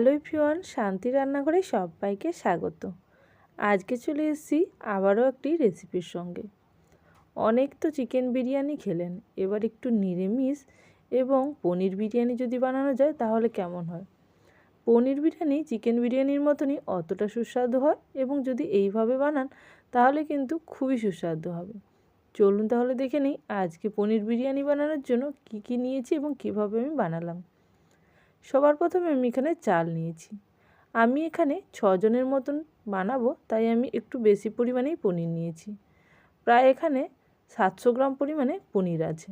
Hello ফিওয়ান শান্তি রান্নাঘরে সবাইকে স্বাগত। আজকে চলে এসেছি আবারও একটি রেসিপির সঙ্গে। অনেক তো চিকেন বিরিয়ানি খেলেন, এবার একটু নিরামিষ এবং পনির বিরিয়ানি যদি বানানো যায় তাহলে কেমন হয়? পনির বিরিয়ানি চিকেন বিরিয়ানির মতনই অতটা সুস্বাদু হয় এবং যদি এইভাবে বানান তাহলে কিন্তু খুবই সুস্বাদু হবে। চলুন তাহলে দেখে নিই আজকে পনির বিরিয়ানি বানানোর জন্য কি কি নিয়েছি এবং কীভাবে আমি বানালাম। সবার প্রথমে আমি এখানে চাল নিয়েছি। আমি এখানে ছজনের মতন বানাবো, তাই আমি একটু বেশি পরিমাণেই পনির নিয়েছি। প্রায় এখানে সাতশো গ্রাম পরিমাণে পনির আছে।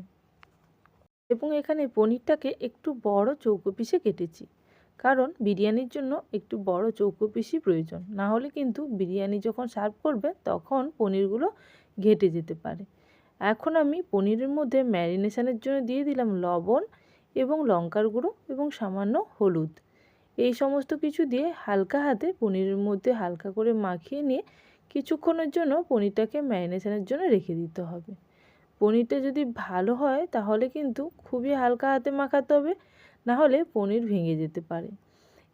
এবং এখানে পনিরটাকে একটু বড় চৌকো পিসে কেটেছি। কারণ বিরিয়ানির জন্য একটু বড় চৌকো পিসই প্রয়োজন। না হলে কিন্তু বিরিয়ানি যখন সার্ভ করবে, তখন পনিরগুলো ঘেটে যেতে পারে। এখন আমি পনিরের মধ্যে ম্যারিনেশনের জন্য দিয়ে দিলাম লবণ এবং লঙ্কার গুঁড়ো এবং সামান্য হলুদ। এই সমস্ত কিছু দিয়ে হালকা হাতে পনিরের মধ্যে হালকা করে মাখিয়ে নিয়ে কিছুক্ষণের জন্য পনিরটাকে ম্যারিনেশনের জন্য রেখে দিতে হবে। পনিরটা যদি ভালো হয়, তাহলে কিন্তু খুবই হালকা হাতে মাখাতে হবে নাহলে পনির ভেঙে যেতে পারে।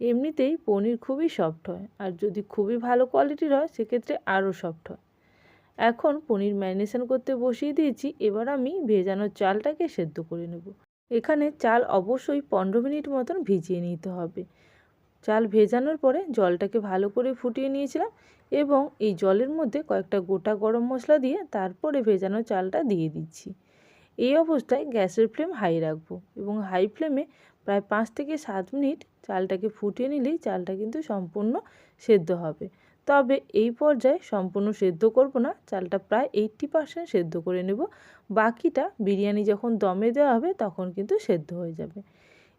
এমনিতেই পনির খুবই সফট হয়, আর যদি খুবই ভালো কোয়ালিটির হয়, সেক্ষেত্রে আরও সফট হয়। এখন পনির ম্যারিনেশন করতে বসিয়ে দিয়েছি, এবার আমি ভেজানো চালটাকে সেদ্ধ করে নেব। এখানে চাল অবশ্যই পনেরো মিনিট মতন ভিজিয়ে নিতে হবে। চাল ভেজানোর পরে জলটাকে ভালো করে ফুটিয়ে নিয়েছিলাম এবং এই জলের মধ্যে কয়েকটা গোটা গরম মশলা দিয়ে তারপরে ভেজানো চালটা দিয়ে দিচ্ছি। এই অবস্থায় গ্যাসের ফ্লেম হাই রাখব এবং হাই ফ্লেমে প্রায় পাঁচ থেকে সাত মিনিট চালটাকে ফুটিয়ে নিলেই চালটা কিন্তু সম্পূর্ণ সেদ্ধ হবে। তবে এই পর্যায়ে সম্পূর্ণ সেদ্ধ করব না, চালটা প্রায় এইট্টি পারসেন্ট সেদ্ধ করে নেব। বাকিটা বিরিয়ানি যখন দমে দেওয়া হবে তখন কিন্তু সেদ্ধ হয়ে যাবে।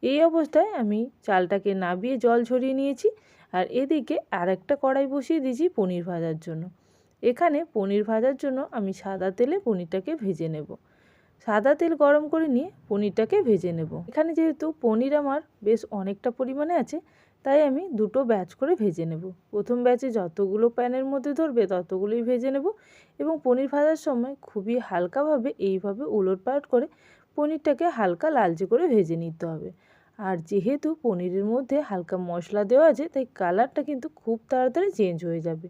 এই অবস্থায় আমি চালটাকে নাবিয়ে জল ঝরিয়ে নিয়েছি আর এদিকে আর একটা কড়াই বসিয়ে দিয়েছি পনির ভাজার জন্য। এখানে পনির ভাজার জন্য আমি সাদা তেলে পনিরটাকে ভেজে নেব। সাদা তেল গরম করে নিয়ে পনিরটাকে ভেজে নেব। এখানে যেহেতু পনির আমার বেশ অনেকটা পরিমাণে আছে তাই আমি দুটো ব্যাচ করে ভেজে নেব। প্রথম ব্যাচে যতগুলো প্যানের মধ্যে ধরবে, ততগুলোই ভেজে নেব এবং পনির ভাজার সময় খুবই হালকাভাবে এইভাবে উলটপালট করে পনিরটাকে হালকা লালচে করে ভেজে নিতে হবে। আর যেহেতু পনিরের মধ্যে হালকা মশলা দেওয়া আছে, তাই কালারটা কিন্তু খুব তাড়াতাড়ি চেঞ্জ হয়ে যাবে।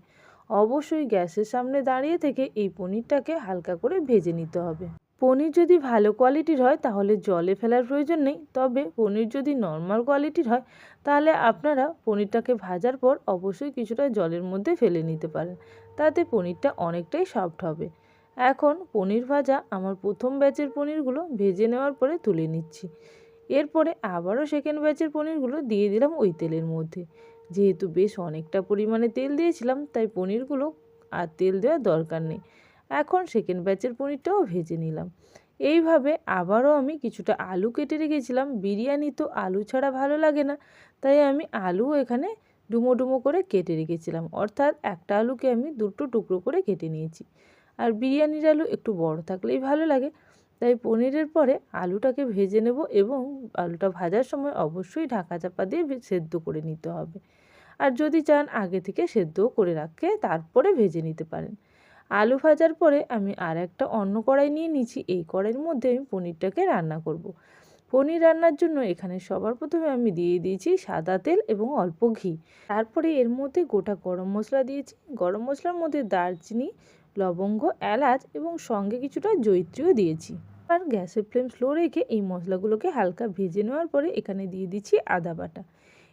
অবশ্যই গ্যাসের সামনে দাঁড়িয়ে থেকে এই পনিরটাকে হালকা করে ভেজে নিতে হবে। পনির যদি ভালো কোয়ালিটির হয়, তাহলে জলে ফেলার প্রয়োজন নেই। তবে পনির যদি নর্মাল কোয়ালিটির হয়, তাহলে আপনারা পনিরটাকে ভাজার পর অবশ্যই কিছুটা জলের মধ্যে ফেলে নিতে পারেন। তাতে পনিরটা অনেকটাই সফট হবে। এখন পনির ভাজা আমার প্রথম ব্যাচের পনিরগুলো ভেজে নেওয়ার পরে তুলে নিচ্ছি। এরপরে আবারও সেকেন্ড ব্যাচের পনিরগুলো দিয়ে দিলাম ওই তেলের মধ্যে। যেহেতু বেশ অনেকটা পরিমাণে তেল দিয়েছিলাম, তাই পনিরগুলো আর তেল দেওয়ার দরকার নেই। এখন সেকেন্ড ব্যাচের পনিরটাও ভেজে নিলাম। এইভাবে আবারও আমি কিছুটা আলু কেটে রেখেছিলাম। বিরিয়ানি তো আলু ছাড়া ভালো লাগে না, তাই আমি আলু এখানে ডুমো ডুমো করে কেটে রেখেছিলাম। অর্থাৎ একটা আলুকে আমি দুটো টুকরো করে কেটে নিয়েছি। আর বিরিয়ানির আলু একটু বড় থাকলেই ভালো লাগে, তাই পনিরের পরে আলুটাকে ভেজে নেব এবং আলুটা ভাজার সময় অবশ্যই ঢাকা চাপা দিয়ে সেদ্ধ করে নিতে হবে। আর যদি চান আগে থেকে সেদ্ধও করে রাখে, তারপরে ভেজে নিতে পারেন। আলু ভাজার পরে আমি আর একটা অন্য কড়াই নিয়ে নিচ্ছি এই কড়াইয়ের মধ্যে আমি পনিরটাকে রান্না করব। পনির রান্নার জন্য এখানে সবার প্রথমে আমি দিয়ে দিয়েছি সাদা তেল এবং অল্প ঘি। তারপরে এর মধ্যে গোটা গরম মশলা দিয়েছি। গরম মশলার মধ্যে দারচিনি, লবঙ্গ, এলাচ এবং সঙ্গে কিছুটা জৈত্রীও দিয়েছি। আর গ্যাসের ফ্লেম স্লো রেখে এই মশলাগুলোকে হালকা ভেজে নেওয়ার পরে এখানে দিয়ে দিচ্ছি আদা বাটা।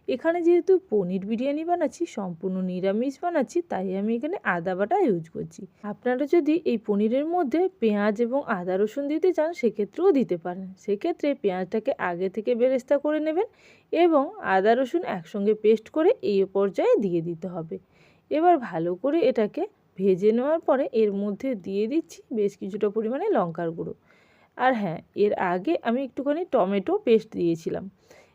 এখানে যেহেতু পনির বিরিয়ানি বানাচ্ছি, সম্পূর্ণ নিরামিষ বানাচ্ছি, তাই আমি এখানে আদা বাটা ইউজ করছি। আপনারা যদি এই পনিরের মধ্যে পেঁয়াজ এবং আদা রসুন দিতে চান, সেক্ষেত্রেও দিতে পারেন। সেক্ষেত্রে পেঁয়াজটাকে আগে থেকে বেরেস্তা করে নেবেন এবং আদা রসুন একসঙ্গে পেস্ট করে এই পর্যায়ে দিয়ে দিতে হবে। এবার ভালো করে এটাকে ভেজে নেওয়ার পরে এর মধ্যে দিয়ে দিচ্ছি বেশ কিছুটা পরিমাণে লঙ্কার গুঁড়ো। আর হ্যাঁ এর আগে আমি একটুখানি টমেটো পেস্ট দিয়েছিলাম।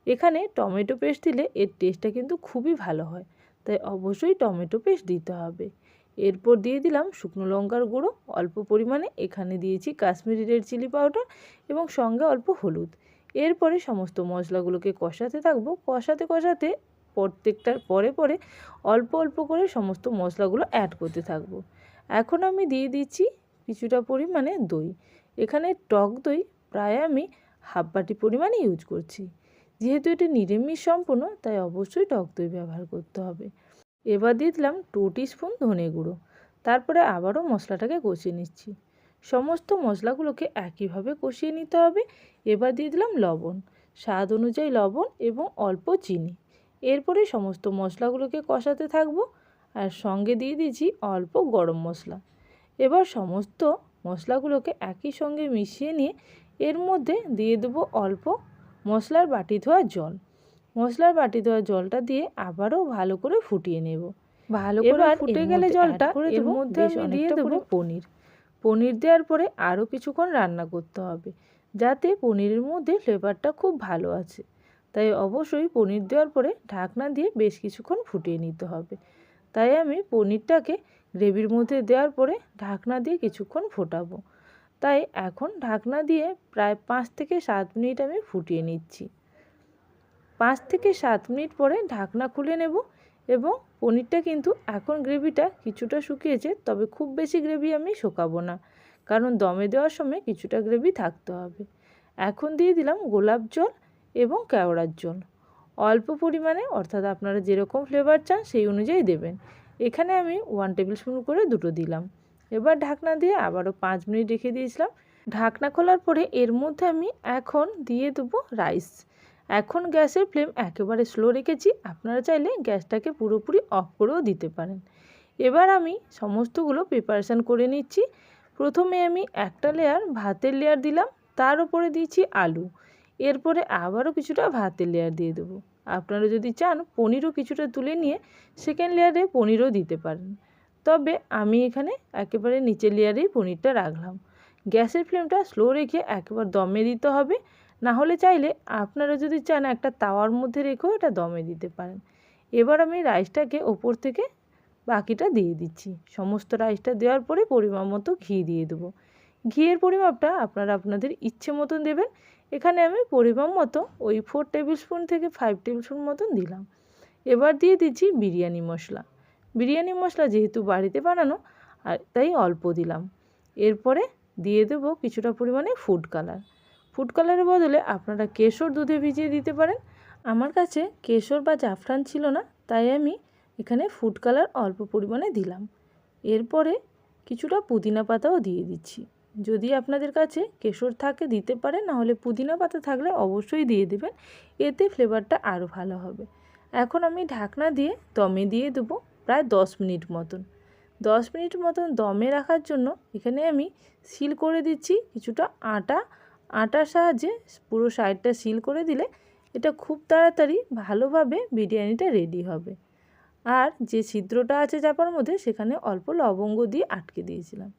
এখানে টমেটো পেস্ট দিলে এর টেস্টটা কিন্তু খুবই ভালো হয়। তাই অবশ্যই টমেটো পেস্ট দিতে হবে। এরপর দিয়ে দিলাম শুকনো লঙ্কার গুঁড়ো, অল্প পরিমাণে এখানে দিয়েছি কাশ্মীরি রেড চিলি পাউডার এবং সঙ্গে অল্প হলুদ। এরপরে সমস্ত মশলাগুলোকে কষাতে থাকব। কষাতে কষাতে প্রত্যেকটার পরে পরে অল্প অল্প করে সমস্ত মশলাগুলো অ্যাড করতে থাকব। এখন আমি দিয়ে দিচ্ছি কিছুটা পরিমাণে দই। এখানে টক দই প্রায় আমি হাফ বাটি পরিমাণে ইউজ করছি। যেহেতু এটি নিরামিষ সম্পূর্ণ, তাই অবশ্যই টক দই ব্যবহার করতে হবে। এবার দিয়ে দিলাম টু স্পুন ধনে গুঁড়ো। তারপরে আবারও মশলাটাকে কষিয়ে নিচ্ছি। সমস্ত মশলাগুলোকে একইভাবে কষিয়ে নিতে হবে। এবার দিয়ে দিলাম লবণ। স্বাদ অনুযায়ী লবণ এবং অল্প চিনি। এরপরে সমস্ত মশলাগুলোকে কষাতে থাকব আর সঙ্গে দিয়ে দিয়েছি অল্প গরম মশলা। এবার সমস্ত মশলাগুলোকে একই সঙ্গে মিশিয়ে নিয়ে এর মধ্যে দিয়ে দেবো অল্প মশলার বাটি ধোয়া জল। মশলার বাটি ধোয়া জলটা দিয়ে আবারও ভালো করে ফুটিয়ে নেব। ভালো করে ফুটে গেলে জলটা এর মধ্যে আমি দিয়ে দেবো পনির। পনির দেওয়ার পরে আরও কিছুক্ষণ রান্না করতে হবে যাতে পনিরের মধ্যে ফ্লেভারটা খুব ভালো আছে। তাই অবশ্যই পনির দেওয়ার পরে ঢাকনা দিয়ে বেশ কিছুক্ষণ ফুটিয়ে নিতে হবে। তাই আমি পনিরটাকে গ্রেভির মধ্যে দেওয়ার পরে ঢাকনা দিয়ে কিছুক্ষণ ফোটাবো। তাই এখন ঢাকনা দিয়ে প্রায় পাঁচ থেকে সাত মিনিট আমি ফুটিয়ে নিচ্ছি। পাঁচ থেকে সাত মিনিট পরে ঢাকনা খুলে নেব এবং পনিরটা কিন্তু এখন গ্রেভিটা কিছুটা শুকিয়েছে, তবে খুব বেশি গ্রেভি আমি শুকাবো না, কারণ দমে দেওয়ার সময় কিছুটা গ্রেভি থাকতে হবে। এখন দিয়ে দিলাম গোলাপ জল এবং কেওড়ার জল। অল্প পরিমাণে, অর্থাৎ আপনারা যেরকম ফ্লেভার চান সেই অনুযায়ী দেবেন। এখানে আমি ওয়ান টেবিল স্পুন করে দুটো দিলাম। এবার ঢাকনা দিয়ে আবারও পাঁচ মিনিট রেখে দিয়েছিলাম। ঢাকনা খোলার পরে এর মধ্যে আমি এখন দিয়ে দেবো রাইস। এখন গ্যাসের ফ্লেম একেবারে স্লো রেখেছি। আপনারা চাইলে গ্যাসটাকে পুরোপুরি অফ করেও দিতে পারেন। এবার আমি সমস্তগুলো প্রিপারেশান করে নিচ্ছি। প্রথমে আমি একটা লেয়ার ভাতের লেয়ার দিলাম। তার উপরে দিয়েছি আলু। এরপরে আবারও কিছুটা ভাতের লেয়ার দিয়ে দেবো। আপনারা যদি চান, পনিরও কিছুটা তুলে নিয়ে সেকেন্ড লেয়ারে পনিরও দিতে পারেন। তবে আমি এখানে একেবারে নিচের লেয়ারেই পনিরটা রাখলাম। গ্যাসের ফ্লেমটা স্লো রেখে একবার দমে দিতে হবে। না হলে চাইলে আপনারা যদি চান একটা তাওয়ার মধ্যে রেখেও এটা দমে দিতে পারেন। এবার আমি রাইসটাকে ওপর থেকে বাকিটা দিয়ে দিচ্ছি। সমস্ত রাইসটা দেওয়ার পরে পরিমাণ মতো ঘি দিয়ে দেবো। ঘিয়ের পরিমাপটা আপনারা আপনাদের ইচ্ছে মতন দেবেন। এখানে আমি পরিমাণ মতো ওই ফোর টেবিল স্পুন থেকে ফাইভ টেবিল স্পুন মতন দিলাম। এবার দিয়ে দিচ্ছি বিরিয়ানি মশলা। বিরিয়ানি মশলা যেহেতু বাড়িতে বানানো, আর তাই অল্প দিলাম। এরপরে দিয়ে দেবো কিছুটা পরিমাণে ফুড কালার ফুড কালারের বদলে আপনারা কেশর দুধে ভিজিয়ে দিতে পারেন। আমার কাছে কেশর বা জাফরান ছিল না, তাই আমি এখানে ফুড কালার অল্প পরিমাণে দিলাম। এরপরে কিছুটা পুদিনা পাতাও দিয়ে দিচ্ছি। যদি আপনাদের কাছে কেশর থাকে, দিতে পারেন, নাহলে পুদিনা পাতা থাকলে অবশ্যই দিয়ে দেবেন। এতে ফ্লেভারটা আরও ভালো হবে। এখন আমি ঢাকনা দিয়ে দমে দিয়ে দেবো। প্রায় দশ মিনিট মতন। দশ মিনিট মতন দমে রাখার জন্য এখানে আমি সিল করে দিচ্ছি কিছুটা আটা। আটার সাহায্যে পুরো সাইডটা সিল করে দিলে এটা খুব তাড়াতাড়ি ভালোভাবে বিরিয়ানিটা রেডি হবে। আর যে ছিদ্রটা আছে চাপার মধ্যে সেখানে অল্প লবঙ্গ দিয়ে আটকে দিয়েছিলাম।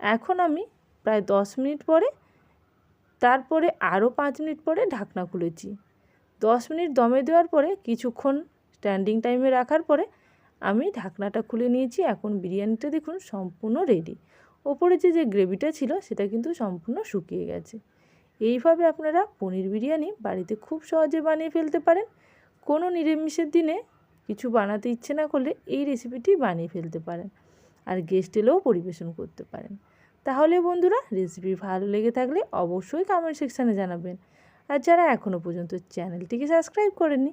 এখন আমি প্রায় দশ মিনিট পরে, তারপরে আরও পাঁচ মিনিট পরে ঢাকনা খুলেছি। দশ মিনিট দমে দেওয়ার পরে কিছুক্ষণ স্ট্যান্ডিং টাইমে রাখার পরে আমি ঢাকনাটা খুলে নিয়েছি। এখন বিরিয়ানিটা দেখুন সম্পূর্ণ রেডি ওপরে যে যে গ্রেভিটা ছিল সেটা কিন্তু সম্পূর্ণ শুকিয়ে গেছে। এইভাবে আপনারা পনির বিরিয়ানি বাড়িতে খুব সহজে বানিয়ে ফেলতে পারেন। কোনো নিরামিষের দিনে কিছু বানাতে ইচ্ছে না করলে এই রেসিপিটি বানিয়ে ফেলতে পারেন আর গেস্ট এলেও পরিবেশন করতে পারেন। তাহলে বন্ধুরা রেসিপি ভালো লেগে থাকলে অবশ্যই কমেন্ট সেকশানে জানাবেন। আর যারা এখনও পর্যন্ত চ্যানেলটিকে সাবস্ক্রাইব করেননি